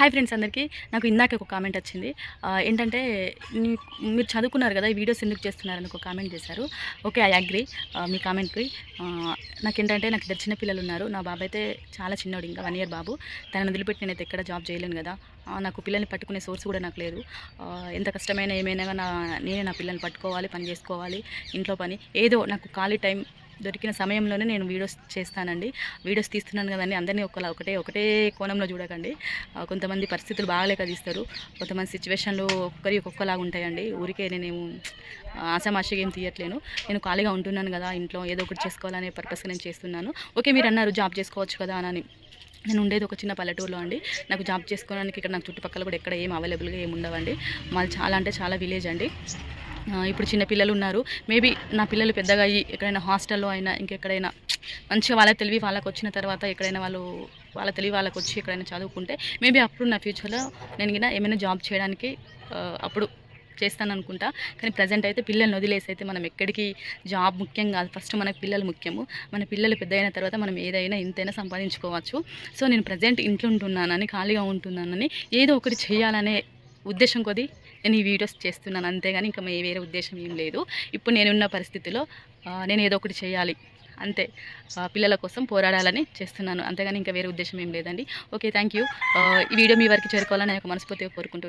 Hi friends అందరికీ. నాకు ఇందాక ఒక కామెంట్ వచ్చింది. ఏంటంటే మీరు చదువుకున్నారు కదా ఈ వీడియోస్ ఎందుకు చేస్తున్నారని ఒక కామెంట్ చేశారు. ఓకే ఐ అగ్రి మీ కామెంట్కి నాకేంటంటే నాకు ఇద్దరు చిన్న పిల్లలు ఉన్నారు. నా బాబు అయితే చాలా చిన్నోడు ఇంకా వన్ ఇయర్ బాబు. తనను వదిలిపెట్టి నేనైతే ఎక్కడ జాబ్ చేయలేను కదా. నాకు పిల్లల్ని పట్టుకునే సోర్స్ కూడా నాకు లేదు. ఎంత కష్టమైనా ఏమైనా నా నేనే నా పిల్లల్ని పట్టుకోవాలి పని చేసుకోవాలి ఇంట్లో పని. ఏదో నాకు ఖాళీ టైం దొరికిన సమయంలోనే నేను వీడియోస్ చేస్తానండి. వీడియోస్ తీస్తున్నాను కదండి. అందరినీ ఒకలా ఒకటే ఒకటే కోణంలో చూడకండి. కొంతమంది పరిస్థితులు బాగాలేక తీస్తారు. కొంతమంది సిచ్యువేషన్లు ఒక్కరి ఒక్కొక్కలాగా ఉంటాయండి. ఊరికే నేనేం ఆశామాషగా ఏం తీయట్లేను. నేను ఖాళీగా ఉంటున్నాను కదా ఇంట్లో ఏదో ఒకటి చేసుకోవాలనే పర్పస్గా నేను చేస్తున్నాను. ఓకే మీరు అన్నారు జాబ్ చేసుకోవచ్చు కదా అని నేను ఉండేది ఒక చిన్న పల్లెటూరులో అండి. నాకు జాబ్ చేసుకోవడానికి ఇక్కడ నాకు చుట్టుపక్కల కూడా ఎక్కడ ఏం అవైలబుల్గా ఏమి ఉండవండి. మాది చాలా అంటే చాలా విలేజ్ అండి. ఇప్పుడు చిన్న పిల్లలు ఉన్నారు. మేబీ నా పిల్లలు పెద్దగా అయ్యి ఎక్కడైనా హాస్టల్లో అయినా ఇంకెక్కడైనా మంచిగా వాళ్ళ తెలివి వాళ్ళకి వచ్చిన తర్వాత ఎక్కడైనా వాళ్ళు వాళ్ళ తెలివి వాళ్ళకి వచ్చి ఎక్కడైనా చదువుకుంటే మేబీ అప్పుడు నా ఫ్యూచర్లో నేను గిన ఏమైనా జాబ్ చేయడానికి అప్పుడు చేస్తాను అనుకుంటా కానీ ప్రజెంట్ అయితే పిల్లల్ని వదిలేసి అయితే మనం ఎక్కడికి జాబ్ ముఖ్యం కాదు. ఫస్ట్ మనకు పిల్లలు ముఖ్యము. మన పిల్లలు పెద్ద అయిన తర్వాత మనం ఏదైనా ఇంతైనా సంపాదించుకోవచ్చు. సో నేను ప్రజెంట్ ఇంట్లో ఉంటున్నానని ఖాళీగా ఉంటున్నానని ఏదో ఒకటి చేయాలనే ఉద్దేశం కొద్దీ నేను ఈ వీడియోస్ చేస్తున్నాను అంతేగాని ఇంకా మే- వేరే ఉద్దేశం ఏం లేదు. ఇప్పుడు నేనున్న పరిస్థితిలో నేను ఏదో ఒకటి చేయాలి. అంతే. పిల్లల కోసం పోరాడాలని చేస్తున్నాను. అంతేగాని ఇంకా వేరే ఉద్దేశం ఏం లేదండి. Okay thank you. ఈ వీడియో మీ వరకు చేరుకోవాలని నేను మనస్ఫూర్తిగా కోరుకుంటున్నాను.